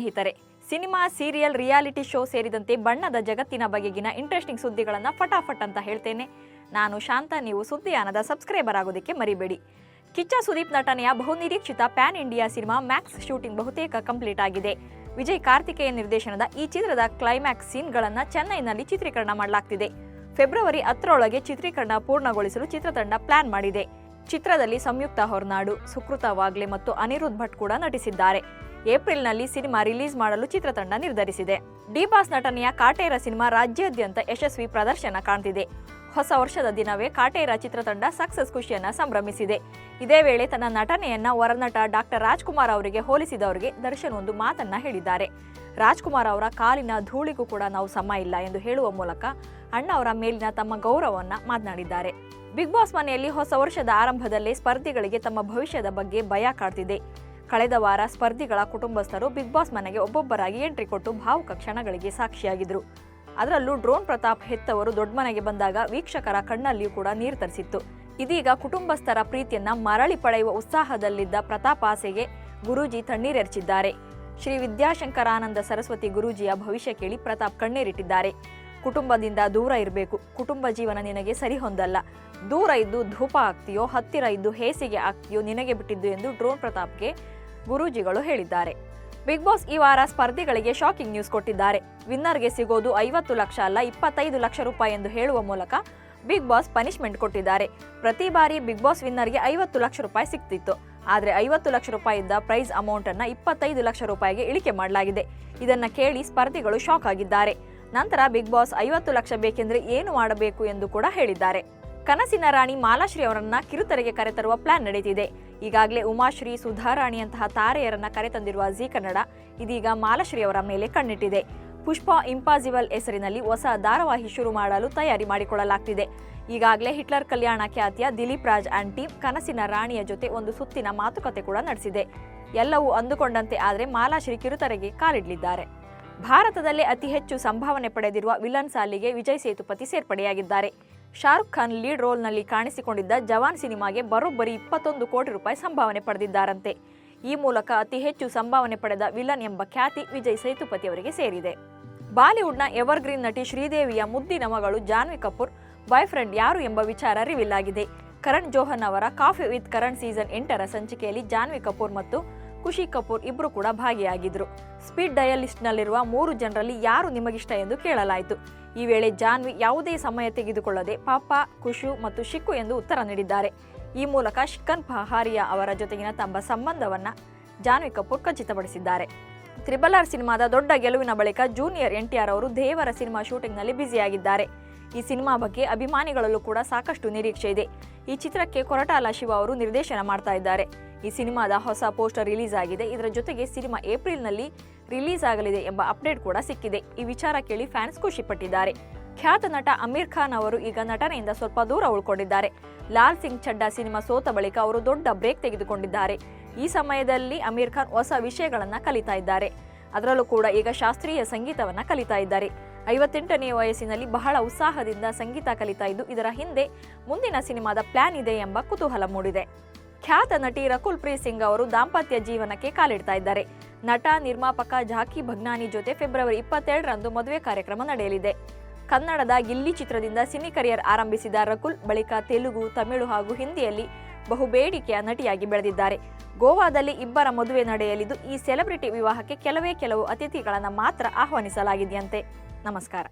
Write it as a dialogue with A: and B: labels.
A: ಸ್ನೇಹಿತರೆ, cinema, serial, reality show ಸೇರಿದಂತೆ ಬಣ್ಣದ ಜಗತ್ತಿನ ಬಗೆಗಿನ ಇಂಟ್ರೆಸ್ಟಿಂಗ್ ಸುದ್ದಿಗಳನ್ನು ಫಟಾಫಟ್ ಅಂತ ಹೇಳ್ತೇನೆ. ನಾನು ಶಾಂತ, ನೀವು ಸುದ್ದಿಯಾನದ ಸಬ್ಸ್ಕ್ರೈಬರ್ ಆಗೋದಕ್ಕೆ ಮರಿಬೇಡಿ. ಕಿಚ್ಚ ಸುದೀಪ್ ನಟನೆಯ ಬಹುನಿರೀಕ್ಷಿತ pan India cinema Max shooting ಬಹುತೇಕ ಕಂಪ್ಲೀಟ್ ಆಗಿದೆ. ವಿಜಯ್ ಕಾರ್ತಿಕೇಯ ನಿರ್ದೇಶನದ ಈ ಚಿತ್ರದ ಕ್ಲೈಮ್ಯಾಕ್ಸ್ ಸೀನ್ಗಳನ್ನು ಚೆನ್ನೈನಲ್ಲಿ ಚಿತ್ರೀಕರಣ ಮಾಡಲಾಗ್ತಿದೆ. ಫೆಬ್ರವರಿ ಹತ್ತರೊಳಗೆ ಚಿತ್ರೀಕರಣ ಪೂರ್ಣಗೊಳಿಸಲು ಚಿತ್ರತಂಡ ಪ್ಲಾನ್ ಮಾಡಿದೆ. ಚಿತ್ರದಲ್ಲಿ ಸಂಯುಕ್ತ ಹೊರನಾಡು, ಸುಕೃತ ವಾಗ್ಲೆ ಮತ್ತು ಅನಿರುದ್ಧ್ ಭಟ್ ಕೂಡ ನಟಿಸಿದ್ದಾರೆ. ಏಪ್ರಿಲ್ನಲ್ಲಿ ಸಿನಿಮಾ ರಿಲೀಸ್ ಮಾಡಲು ಚಿತ್ರತಂಡ ನಿರ್ಧರಿಸಿದೆ. ಡಿ ಬಾಸ್ ನಟನೆಯ ಕಾಟೇರ ಸಿನಿಮಾ ರಾಜ್ಯಾದ್ಯಂತ ಯಶಸ್ವಿ ಪ್ರದರ್ಶನ ಕಾಣ್ತಿದೆ. ಹೊಸ ವರ್ಷದ ದಿನವೇ ಕಾಟೇರ ಚಿತ್ರತಂಡ ಸಕ್ಸಸ್ ಖುಷಿಯನ್ನ ಸಂಭ್ರಮಿಸಿದೆ. ಇದೇ ವೇಳೆ ತನ್ನ ನಟನೆಯನ್ನ ವರನಟ ಡಾಕ್ಟರ್ ರಾಜ್ಕುಮಾರ್ ಅವರಿಗೆ ಹೋಲಿಸಿದವರಿಗೆ ದರ್ಶನ್ ಒಂದು ಮಾತನ್ನ ಹೇಳಿದ್ದಾರೆ. ರಾಜ್ಕುಮಾರ್ ಅವರ ಕಾಲಿನ ಧೂಳಿಗೂ ಕೂಡ ನಾವು ಸಮ ಇಲ್ಲ ಎಂದು ಹೇಳುವ ಮೂಲಕ ಅಣ್ಣ ಅವರ ಮೇಲಿನ ತಮ್ಮ ಗೌರವವನ್ನ ಮಾತನಾಡಿದ್ದಾರೆ. ಬಿಗ್ ಬಾಸ್ ಮನೆಯಲ್ಲಿ ಹೊಸ ವರ್ಷದ ಆರಂಭದಲ್ಲೇ ಸ್ಪರ್ಧಿಗಳಿಗೆ ತಮ್ಮ ಭವಿಷ್ಯದ ಬಗ್ಗೆ ಭಯ ಕಾಡ್ತಿದೆ. ಕಳೆದ ವಾರ ಸ್ಪರ್ಧಿಗಳ ಕುಟುಂಬಸ್ಥರು ಬಿಗ್ ಬಾಸ್ ಮನೆಗೆ ಒಬ್ಬೊಬ್ಬರಾಗಿ ಎಂಟ್ರಿ ಕೊಟ್ಟು ಭಾವುಕ ಕ್ಷಣಗಳಿಗೆ ಸಾಕ್ಷಿಯಾಗಿದ್ರು. ಅದರಲ್ಲೂ ಡ್ರೋನ್ ಪ್ರತಾಪ್ ಹೆತ್ತವರು ದೊಡ್ಡ ಮನೆಗೆ ಬಂದಾಗ ವೀಕ್ಷಕರ ಕಣ್ಣಲ್ಲಿಯೂ ಕೂಡ ನೀರು ತರಿಸಿತ್ತು. ಇದೀಗ ಕುಟುಂಬಸ್ಥರ ಪ್ರೀತಿಯನ್ನ ಮರಳಿ ಪಡೆಯುವ ಉತ್ಸಾಹದಲ್ಲಿದ್ದ ಪ್ರತಾಪ್ ಆಸೆಗೆ ಗುರೂಜಿ ತಣ್ಣೀರೆರಚಿದ್ದಾರೆ. ಶ್ರೀ ವಿದ್ಯಾಶಂಕರಾನಂದ ಸರಸ್ವತಿ ಗುರೂಜಿಯ ಭವಿಷ್ಯ ಕೇಳಿ ಪ್ರತಾಪ್ ಕಣ್ಣೀರಿಟ್ಟಿದ್ದಾರೆ. ಕುಟುಂಬದಿಂದ ದೂರ ಇರಬೇಕು. ಕುಟುಂಬ ಜೀವನ ನಿನಗೆ ಸರಿ ಹೊಂದಲ್ಲ. ದೂರ ಇದ್ದು ಧೂಪ ಆಗ್ತೀಯೋ ಹತ್ತಿರ ಇದ್ದು ಹೇಸಿಗೆ ಆಗ್ತೀಯೋ ನಿನಗೆ ಬಿಟ್ಟಿದ್ದು ಎಂದು ಡ್ರೋನ್ ಪ್ರತಾಪ್ಗೆ ಗುರೂಜಿಗಳು ಹೇಳಿದ್ದಾರೆ. ಬಿಗ್ ಬಾಸ್ ಈ ವಾರ ಸ್ಪರ್ಧಿಗಳಿಗೆ ಶಾಕಿಂಗ್ ನ್ಯೂಸ್ ಕೊಟ್ಟಿದ್ದಾರೆ. ವಿನ್ನರ್ಗೆ ಸಿಗೋದು ಐವತ್ತು ಲಕ್ಷ ಅಲ್ಲ, ಇಪ್ಪತ್ತೈದು ಲಕ್ಷ ರೂಪಾಯಿ ಎಂದು ಹೇಳುವ ಮೂಲಕ ಬಿಗ್ ಬಾಸ್ ಪನಿಷ್ಮೆಂಟ್ ಕೊಟ್ಟಿದ್ದಾರೆ. ಪ್ರತಿ ಬಾರಿ ಬಿಗ್ ಬಾಸ್ ವಿನ್ನರ್ಗೆ ಐವತ್ತು ಲಕ್ಷ ರೂಪಾಯಿ ಸಿಗ್ತಿತ್ತು ಆದರೆ ಐವತ್ತು ಲಕ್ಷ ರೂಪಾಯಿಯಿಂದ ಪ್ರೈಸ್ ಅಮೌಂಟನ್ನು ಇಪ್ಪತ್ತೈದು ಲಕ್ಷ ರೂಪಾಯಿಗೆ ಇಳಿಕೆ ಮಾಡಲಾಗಿದೆ. ಇದನ್ನು ಕೇಳಿ ಸ್ಪರ್ಧಿಗಳು ಶಾಕ್ ಆಗಿದ್ದಾರೆ. ನಂತರ ಬಿಗ್ ಬಾಸ್ ಐವತ್ತು ಲಕ್ಷ ಬೇಕೆಂದ್ರೆ ಏನು ಮಾಡಬೇಕು ಎಂದು ಕೂಡ ಹೇಳಿದ್ದಾರೆ. ಕನಸಿನ ರಾಣಿ ಮಾಲಾಶ್ರೀ ಅವರನ್ನ ಕಿರುತೆರೆಗೆ ಕರೆತರುವ ಪ್ಲಾನ್ ನಡೆದಿದೆ ಈಗಾಗಲೇ ಉಮಾಶ್ರೀ ಸುಧಾರಾಣಿಯಂತಹ ತಾರೆಯರನ್ನ ಕರೆತಂದಿರುವ ಜಿ ಕನ್ನಡ ಇದೀಗ ಮಾಲಾಶ್ರೀ ಅವರ ಮೇಲೆ ಕಣ್ಣಿಟ್ಟಿದೆ. ಪುಷ್ಪ ಇಂಪಾಸಿಬಲ್ ಹೆಸರಿನಲ್ಲಿ ಹೊಸ ಧಾರಾವಾಹಿ ಶುರು ಮಾಡಲು ತಯಾರಿ ಮಾಡಿಕೊಳ್ಳಲಾಗ್ತಿದೆ. ಈಗಾಗಲೇ ಹಿಟ್ಲರ್ ಕಲ್ಯಾಣ ಖ್ಯಾತಿಯ ದಿಲೀಪ್ ರಾಜ್ ಅಂಡ್ ಟೀಮ್ ಕನಸಿನ ರಾಣಿಯ ಜೊತೆ ಒಂದು ಸುತ್ತಿನ ಮಾತುಕತೆ ಕೂಡ ನಡೆಸಿದೆ. ಎಲ್ಲವೂ ಅಂದುಕೊಂಡಂತೆ ಆದರೆ ಮಾಲಾಶ್ರೀ ಕಿರುತೆರೆಗೆ ಕಾಲಿಡಲಿದ್ದಾರೆ. ಭಾರತದಲ್ಲೇ ಅತಿ ಹೆಚ್ಚು ಸಂಭಾವನೆ ಪಡೆದಿರುವ ವಿಲನ್ ಸಾಲಿಗೆ ವಿಜಯ್ ಸೇತುಪತಿ ಸೇರ್ಪಡೆಯಾಗಿದ್ದಾರೆ. ಶಾರುಖ್ ಖಾನ್ ಲೀಡ್ ರೋಲ್ನಲ್ಲಿ ಕಾಣಿಸಿಕೊಂಡಿದ್ದ ಜವಾನ್ ಸಿನಿಮಾಗೆ ಬರೋಬ್ಬರಿ ಇಪ್ಪತ್ತೊಂದು ಕೋಟಿ ರೂಪಾಯಿ ಸಂಭಾವನೆ ಪಡೆದಿದ್ದಾರಂತೆ. ಈ ಮೂಲಕ ಅತಿ ಹೆಚ್ಚು ಸಂಭಾವನೆ ಪಡೆದ ವಿಲನ್ ಎಂಬ ಖ್ಯಾತಿ ವಿಜಯ್ ಸೇತುಪತಿ ಅವರಿಗೆ ಸೇರಿದೆ. ಬಾಲಿವುಡ್ನ ಎವರ್ಗ್ರೀನ್ ನಟಿ ಶ್ರೀದೇವಿಯ ಮುದ್ದಿನ ಮಗಳು ಜಾನ್ವಿ ಕಪೂರ್ ಬಾಯ್ ಫ್ರೆಂಡ್ ಯಾರು ಎಂಬ ವಿಚಾರ ರಿವೀಲ್ ಆಗಿದೆ. ಕರಣ್ ಜೋಹನ್ ಅವರ ಕಾಫಿ ವಿತ್ ಕರಣ್ ಸೀಸನ್ ಎಂಟರ ಸಂಚಿಕೆಯಲ್ಲಿ ಜಾನ್ವಿ ಕಪೂರ್ ಮತ್ತು ಖುಷಿ ಕಪೂರ್ ಇಬ್ಬರು ಕೂಡ ಭಾಗಿಯಾಗಿದ್ರು. ಸ್ಪೀಡ್ ಡಯಾಲಿಸ್ಟ್ ನಲ್ಲಿರುವ ಮೂರು ಜನರಲ್ಲಿ ಯಾರು ನಿಮಗಿಷ್ಟ ಎಂದು ಕೇಳಲಾಯಿತು. ಈ ವೇಳೆ ಜಾನ್ವಿ ಯಾವುದೇ ಸಮಯ ತೆಗೆದುಕೊಳ್ಳದೆ ಪಾಪ, ಖುಷು ಮತ್ತು ಶಿಕ್ಕು ಎಂದು ಉತ್ತರ ನೀಡಿದ್ದಾರೆ. ಈ ಮೂಲಕ ಶಿಖನ್ ಪಹಾರಿಯಾ ಅವರ ಜೊತೆಗಿನ ತಮ್ಮ ಸಂಬಂಧವನ್ನ ಜಾನ್ವಿ ಕಪೂರ್ ಖಚಿತಪಡಿಸಿದ್ದಾರೆ. ತ್ರಿಬಲ್ ಆರ್ ಸಿನಿಮಾದ ದೊಡ್ಡ ಗೆಲುವಿನ ಬಳಿಕ ಜೂನಿಯರ್ ಎನ್ಟಿಆರ್ ಅವರು ದೇವರ ಸಿನಿಮಾ ಶೂಟಿಂಗ್ನಲ್ಲಿ ಬ್ಯುಸಿಯಾಗಿದ್ದಾರೆ. ಈ ಸಿನಿಮಾ ಬಗ್ಗೆ ಅಭಿಮಾನಿಗಳಲ್ಲೂ ಕೂಡ ಸಾಕಷ್ಟು ನಿರೀಕ್ಷೆ ಇದೆ. ಈ ಚಿತ್ರಕ್ಕೆ ಕೊರಟಾಲ ಶಿವ ಅವರು ನಿರ್ದೇಶನ ಮಾಡ್ತಾ ಇದ್ದಾರೆ. ಈ ಸಿನಿಮಾದ ಹೊಸ ಪೋಸ್ಟರ್ ರಿಲೀಸ್ ಆಗಿದೆ. ಇದರ ಜೊತೆಗೆ ಸಿನಿಮಾ ಏಪ್ರಿಲ್ನಲ್ಲಿ ರಿಲೀಸ್ ಆಗಲಿದೆ ಎಂಬ ಅಪ್ಡೇಟ್ ಕೂಡ ಸಿಕ್ಕಿದೆ. ಈ ವಿಚಾರ ಕೇಳಿ ಫ್ಯಾನ್ಸ್ ಖುಷಿಪಟ್ಟಿದ್ದಾರೆ. ಖ್ಯಾತ ನಟ ಅಮೀರ್ ಖಾನ್ ಅವರು ಈಗ ನಟನೆಯಿಂದ ಸ್ವಲ್ಪ ದೂರ ಉಳ್ಕೊಂಡಿದ್ದಾರೆ. ಲಾಲ್ ಸಿಂಗ್ ಚಡ್ಡಾ ಸಿನಿಮಾ ಸೋತ ಬಳಿಕ ಅವರು ದೊಡ್ಡ ಬ್ರೇಕ್ ತೆಗೆದುಕೊಂಡಿದ್ದಾರೆ. ಈ ಸಮಯದಲ್ಲಿ ಅಮೀರ್ ಖಾನ್ ಹೊಸ ವಿಷಯಗಳನ್ನು ಕಲಿತಾ ಇದ್ದಾರೆ. ಅದರಲ್ಲೂ ಕೂಡ ಈಗ ಶಾಸ್ತ್ರೀಯ ಸಂಗೀತವನ್ನು ಕಲಿತಾ ಇದ್ದಾರೆ. ಐವತ್ತೆಂಟನೇ ವಯಸ್ಸಿನಲ್ಲಿ ಬಹಳ ಉತ್ಸಾಹದಿಂದ ಸಂಗೀತ ಕಲಿತಾ ಇದ್ದು, ಇದರ ಹಿಂದೆ ಮುಂದಿನ ಸಿನಿಮಾದ ಪ್ಲಾನ್ ಇದೆ ಎಂಬ ಕುತೂಹಲ ಮೂಡಿದೆ. ಖ್ಯಾತ ನಟಿ ರಕುಲ್ ಪ್ರೀತ್ ಸಿಂಗ್ ಅವರು ದಾಂಪತ್ಯ ಜೀವನಕ್ಕೆ ಕಾಲಿಡ್ತಾ ಇದ್ದಾರೆ. ನಟ, ನಿರ್ಮಾಪಕ ಜಾಕಿ ಭಗ್ನಾನಿ ಜೊತೆ ಫೆಬ್ರವರಿ ಇಪ್ಪತ್ತೆರಡರಂದು ಮದುವೆ ಕಾರ್ಯಕ್ರಮ ನಡೆಯಲಿದೆ. ಕನ್ನಡದ ಗಿಲ್ಲಿ ಚಿತ್ರದಿಂದ ಸಿನಿ ಕರಿಯರ್ ಆರಂಭಿಸಿದ ರಕುಲ್, ಬಳಿಕ ತೆಲುಗು, ತಮಿಳು ಹಾಗೂ ಹಿಂದಿಯಲ್ಲಿ ಬಹುಬೇಡಿಕೆಯ ನಟಿಯಾಗಿ ಬೆಳೆದಿದ್ದಾರೆ. ಗೋವಾದಲ್ಲಿ ಇಬ್ಬರ ಮದುವೆ ನಡೆಯಲಿದ್ದು, ಈ ಸೆಲೆಬ್ರಿಟಿ ವಿವಾಹಕ್ಕೆ ಕೆಲವೇ ಕೆಲವು ಅತಿಥಿಗಳನ್ನು ಮಾತ್ರ ಆಹ್ವಾನಿಸಲಾಗಿದೆಯಂತೆ. ನಮಸ್ಕಾರ